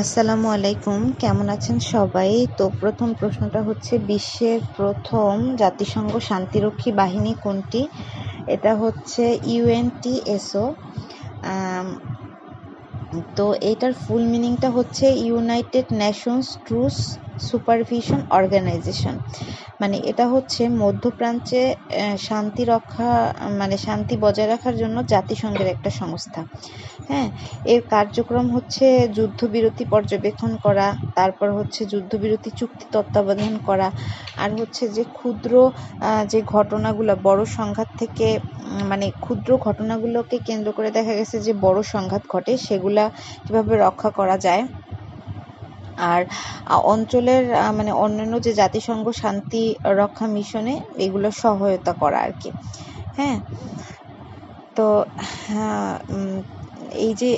আসসালামু আলাইকুম, কেমন আছেন সবাই? তো প্রথম প্রশ্নটা হচ্ছে, বিশ্বের প্রথম জাতিসংঘ শান্তিরক্ষী বাহিনী কোনটি? এটা হচ্ছে ইউএনটিএসও তো এটার ফুল মিনিংটা হচ্ছে United Nations truce supervision organisation. মানে এটা হচ্ছে মধ্যপ্রাচ্যে শান্তি রক্ষা মানে শান্তি বজায় রাখার জন্য জাতিসংঘের একটা সংস্থা। হ্যাঁ এর কার্যক্রম হচ্ছে যুদ্ধবিরতি পর্যবেক্ষণ করা, তারপর হচ্ছে যুদ্ধবিরতি চুক্তি তত্ত্বাবধান করা, আর হচ্ছে যে ক্ষুদ্র যে ঘটনাগুলো, বড় সংঘাত থেকে মানে ক্ষুদ্র ঘটনাগুলোকে কেন্দ্র করে দেখা গেছে যে বড় সংঘাত ঘটে, সেগুলা কীভাবে রক্ষা করা যায়। আর অঞ্চলের মানে অন্যান্য যে জাতিসংঘ শান্তি রক্ষা মিশনে এগুলো সহায়তা করা আর কি। হ্যাঁ? তো হ্যাঁ, এই যে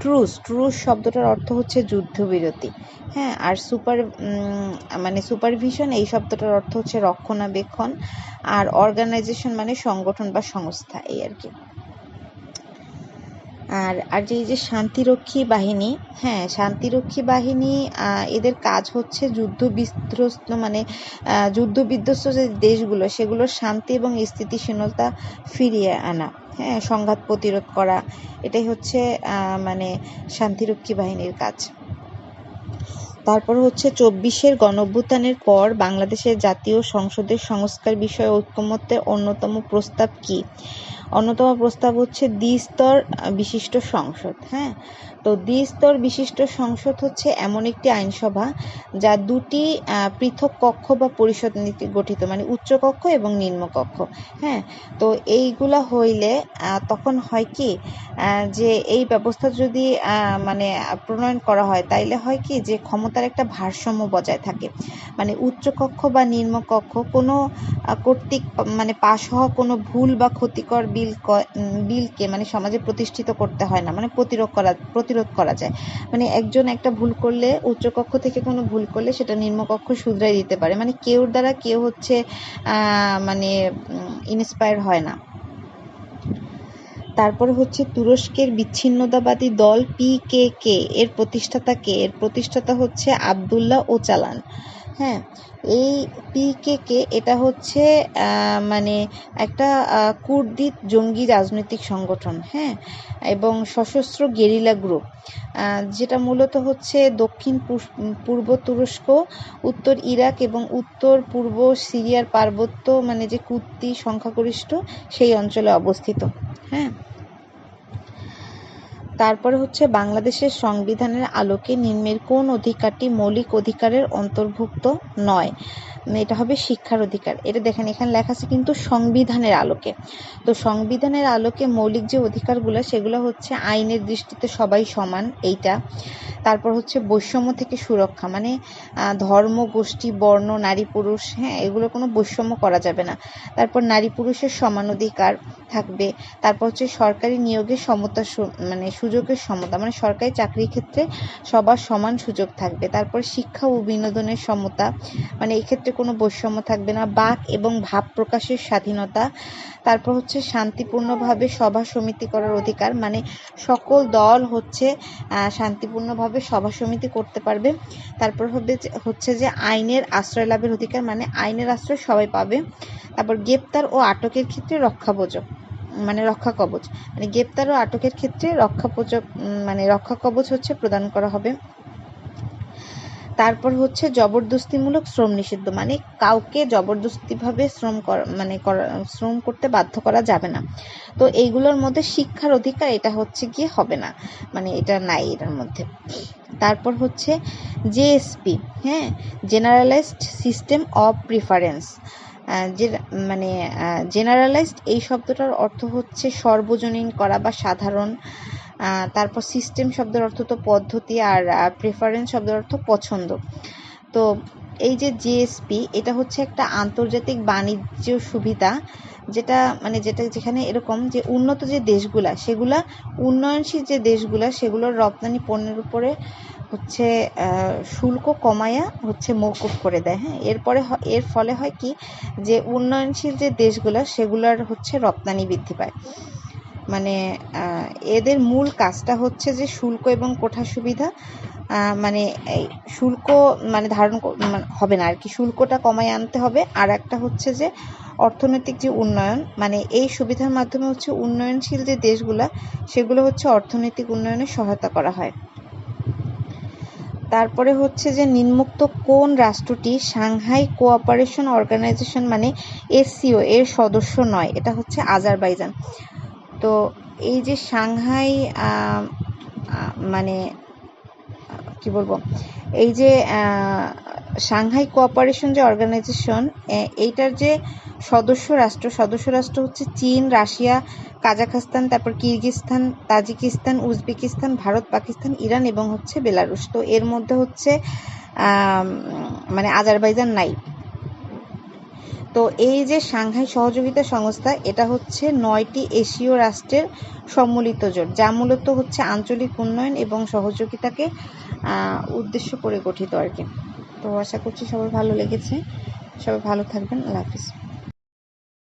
ট্রুস ট্রুস শব্দটার অর্থ হচ্ছে যুদ্ধবিরতি। হ্যাঁ? আর সুপার মানে সুপারভিশন এই শব্দটার অর্থ হচ্ছে রক্ষণাবেক্ষণ আর অর্গানাইজেশন মানে সংগঠন বা সংস্থা এই আর কি। আর আর যে এই যে শান্তিরক্ষী বাহিনী হ্যাঁ শান্তিরক্ষী বাহিনী এদের কাজ হচ্ছে যুদ্ধ বিধ্বস্ত মানে যুদ্ধ বিধ্বস্ত যে দেশগুলো সেগুলোর শান্তি এবং স্থিতিশীলতা ফিরিয়ে আনা হ্যাঁ সংঘাত প্রতিরোধ করা, এটাই হচ্ছে মানে শান্তিরক্ষী বাহিনীর কাজ। তারপর হচ্ছে চব্বিশের গণঅভ্যুত্থানের পর বাংলাদেশের জাতীয় সংসদের সংস্কার বিষয়ে ঐক্যমত্যের অন্যতম প্রস্তাব কী? অন্যতম প্রস্তাব হচ্ছে দ্বিস্তর বিশিষ্ট সংসদ হ্যাঁ? তো দ্বিস্তর বিশিষ্ট সংসদ হচ্ছে এমন একটি আইনসভা যা দুটি পৃথক কক্ষ বা পরিষদ গঠিত মানে উচ্চ কক্ষ এবং নিম্ন কক্ষ হ্যাঁ? তো এইগুলা হইলে তখন হয় কি যে এই ব্যবস্থা যদি মানে প্রণয়ন করা হয়, তাইলে হয় কি, যে ক্ষমতার একটা ভারসাম্য বজায় থাকে। মানে উচ্চ কক্ষ বা নিম্ন কক্ষ কোনো কর্তৃক মানে পাশ হওয়া কোনো ভুল বা ক্ষতিকর বিল বিলকে মানে সমাজে প্রতিষ্ঠিত করতে হয় না মানে প্রতিরোধ করা প্রতিরোধ করা যায়। মানে একজন একটা ভুল করলে, উচ্চকক্ষ থেকে কোনো ভুল করলে সেটা নিম্নকক্ষ শুধরাই দিতে পারে। মানে কেউর দ্বারা কেউ হচ্ছে মানে ইন্সপায়ার হয় না। তারপর হচ্ছে তুরস্কের বিচ্ছিন্নতাবাদী দল পি কে কে, এর প্রতিষ্ঠাতা কে? এর প্রতিষ্ঠাতা হচ্ছে আবদুল্লাহ ওচালান। হ্যাঁ এই পিকেকে এটা হচ্ছে মানে একটা কুর্দি জঙ্গি রাজনৈতিক সংগঠন হ্যাঁ এবং সশস্ত্র গেরিলা গ্রুপ যেটা মূলত হচ্ছে দক্ষিণ পূর্ব তুরস্ক, উত্তর ইরাক এবং উত্তর পূর্ব সিরিয়ার পার্বত্য মানে যে কুর্দি সংখ্যাগরিষ্ঠ, সেই অঞ্চলে অবস্থিত হ্যাঁ। তারপরে হচ্ছে বাংলাদেশের সংবিধানের আলোকে নিম্নের কোন অধিকারটি মৌলিক অধিকারের অন্তর্ভুক্ত নয়? এটা হবে শিক্ষার অধিকার। এটা দেখেন, এখানে লেখা আছে কিন্তু সংবিধানের আলোকে। তো সংবিধানের আলোকে মৌলিক যে অধিকারগুলো, সেগুলো হচ্ছে আইনের দৃষ্টিতে সবাই সমান, এইটা। তারপর হচ্ছে বৈষম্য থেকে সুরক্ষা মানে ধর্ম, গোষ্ঠী, বর্ণ, নারী, পুরুষ হ্যাঁ এগুলো কোনো বৈষম্য করা যাবে না। তারপর নারী পুরুষের সমান অধিকার থাকবে। তারপর হচ্ছে সরকারি নিয়োগের সমতা মানে সুযোগের সমতা মানে সরকারি চাকরির ক্ষেত্রে সবার সমান সুযোগ থাকবে। তারপর শিক্ষা ও বিনোদনের সমতা মানে এই ক্ষেত্রে কোনো বৈষম্য থাকবে না। বাক এবং ভাব প্রকাশের স্বাধীনতা, তারপর হচ্ছে শান্তিপূর্ণভাবে সভা সমিতি করার অধিকার মানে সকল দল হচ্ছে শান্তিপূর্ণভাবে সভা সমিতি করতে পারবে। তারপর হবে হচ্ছে যে আইনের আশ্রয় লাভের অধিকার মানে আইনের আশ্রয় সবাই পাবে। তারপর গ্রেপ্তার ও আটকের ক্ষেত্রে রক্ষাবোজক মানে রক্ষা কবচ মানে গ্রেপ্তার ও আটকের ক্ষেত্রে রক্ষা মানে রক্ষা কবচ হচ্ছে প্রদান করা হবে। তারপর হচ্ছে জবরদস্তিমূলক শ্রম নিষিদ্ধ মানে কাউকে জবরদস্তিভাবে শ্রম মানে শ্রম করতে বাধ্য করা যাবে না। তো এইগুলোর মধ্যে শিক্ষার অধিকার এটা হচ্ছে গিয়ে হবে না মানে এটা নাই এটার মধ্যে। তারপর হচ্ছে জেএসপি হ্যাঁ জেনারেলাইজড সিস্টেম অফ প্রিফারেন্স। যে মানে জেনারেলাইজড এই শব্দটার অর্থ হচ্ছে সর্বজনীন করা বা সাধারণ তারপর সিস্টেম শব্দের অর্থ তো পদ্ধতি আর প্রেফারেন্স শব্দের অর্থ পছন্দ। তো এই যে জিএসপি এটা হচ্ছে একটা আন্তর্জাতিক বাণিজ্য সুবিধা, যেটা মানে যেটা যেখানে এরকম যে উন্নত যে দেশগুলা, সেগুলা উন্নয়নশীল যে দেশগুলা, সেগুলোর রপ্তানি পণ্যের উপরে হচ্ছে শুল্ক কমায়া হচ্ছে মৌকুফ করে দেয় হ্যাঁ? এরপরে এর ফলে হয় কি যে উন্নয়নশীল যে দেশগুলো, সেগুলোর হচ্ছে রপ্তানি বৃদ্ধি পায়। মানে এদের মূল কাজটা হচ্ছে যে শুল্ক এবং কোঠা সুবিধা মানে শুল্ক মানে ধারণ মানে হবে না, আর কি শুল্কটা কমায় আনতে হবে। আর একটা হচ্ছে যে অর্থনৈতিক যে উন্নয়ন মানে এই সুবিধার মাধ্যমে হচ্ছে উন্নয়নশীল যে দেশগুলা, সেগুলো হচ্ছে অর্থনৈতিক উন্নয়নে সহায়তা করা হয়। তারপরে হচ্ছে যে নিম্নোক্ত কোন রাষ্ট্রটি সাংহাই কোঅপারেশন অর্গানাইজেশন মানে এসসিও এর সদস্য নয়, এটা হচ্ছে আজারবাইজান। তো এই যে সাংহাই মানে কি বলব? এই যে সাংহাই কোঅপারেশন যে অর্গানাইজেশন এইটার যে সদস্য রাষ্ট্র সদস্য রাষ্ট্র হচ্ছে চীন, রাশিয়া, কাজাখস্তান, তারপর Kyrgyzstan Tajikistan, Uzbekistan, Bharat, Pakistan, Iran এবং হচ্ছে বেলারুশ। তো এর মধ্যে হচ্ছে মানে আজারবাইজান নাই তো এই যে সাংহাই সহযোগিতা সংস্থা, এটা হচ্ছে নয়টি এশীয় রাষ্ট্রের সম্মিলিত জোট, যা মূলত হচ্ছে আঞ্চলিক উন্নয়ন এবং সহযোগিতাকে উদ্দেশ্য করে গঠিত আর কি। তো আশা করছি সবার ভালো লেগেছে। সবাই ভালো থাকবেন। আল্লাহ হাফিজ।